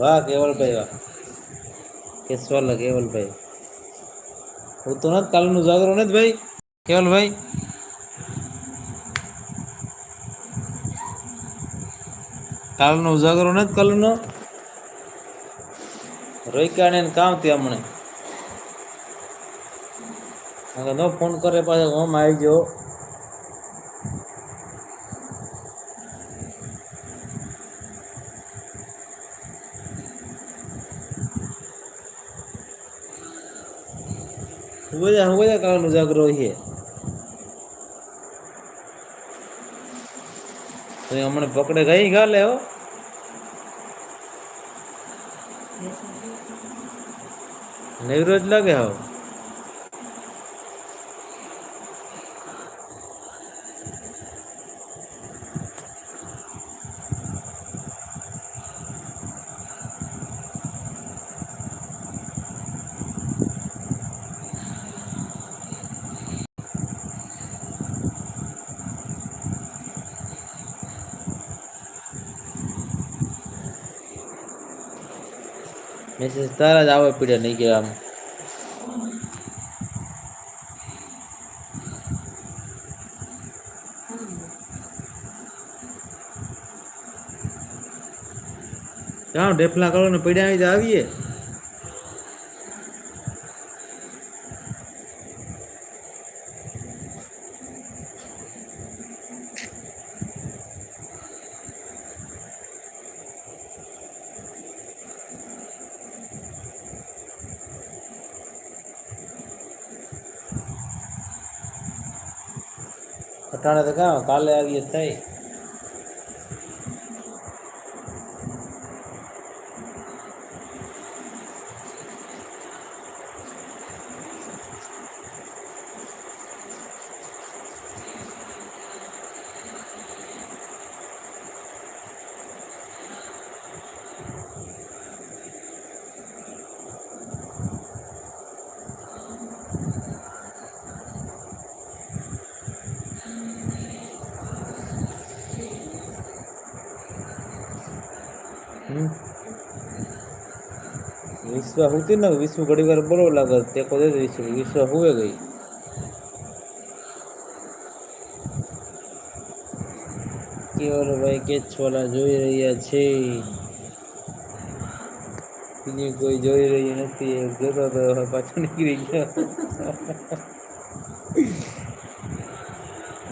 વાહ કેવલભાઈ વાહ. કેશવાલ કેવલભાઈ હું તો નથી કાલનું જાગરો નથી ભાઈ. કેવલભાઈ કાલનો ઉજાગરો નથી કાલનો? રોઈકાણે કામ ત્યાં હમણે. ન ફોન કરે પાછો હોમ આવી ગયો. હુંજા બધા કાલનો જાગરો છે. તો હમણાં પકડે ગઈ ગાલે હો. નવરોજ લાગે હાવ મેસેજ તારા જ આવે પીડ્યા નહીં કે આમ. કામ ઢેફલા કરો ને પીડ્યા આવીએ. અટાણે તો કામ વિશ્વ હોતી ને વિશ્વ ઘડી વાર બરો લાગે ટેકો દે વિશ્વ વિશ્વ હુવે ગઈ. કેવલભાઈ કેચવાલા જોઈ રહ્યા છે. બીજી કોઈ જોઈ રહી નથી જોતો તો પાછો નીકળી ગયો.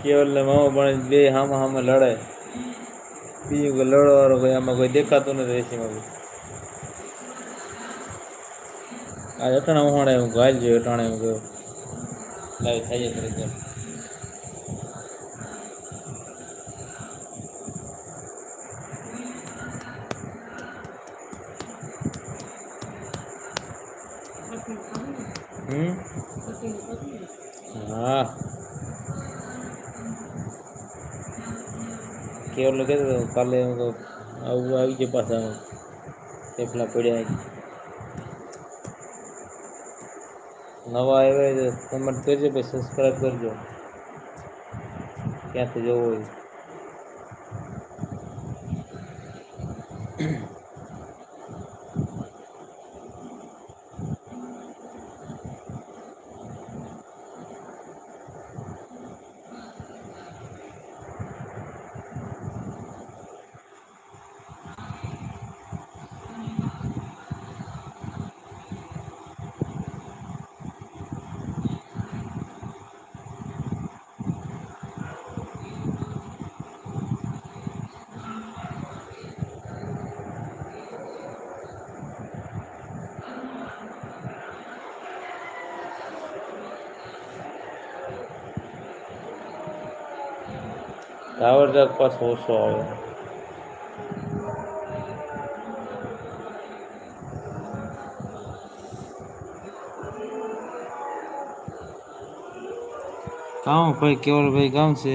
કેવલ ને મામા પણ બે હામા હામાં લડે બીજું કોઈ લડવાવાળો કોઈ આમાં કોઈ દેખાતું નથી એસીમાં આ અટાણા ઉહાણે હું ગાલ જોયું અટાણે હું ગયો લાઈ થાય કરી દે હા. કેવલ કહેતો હતો, કાલે હું તો આવું આવી ગયો પાછા ફેફલા પડ્યા છે. નવા આવ્યા હોય તો કમેન્ટ કરજો પછી સબસ્ક્રાઈબ કરજો ક્યાંથી જોવો હોય ટાવર જાગ પાછો ઓછો આવે કામ ભાઈ કેવલ ભાઈ કામ છે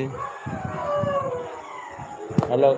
હલો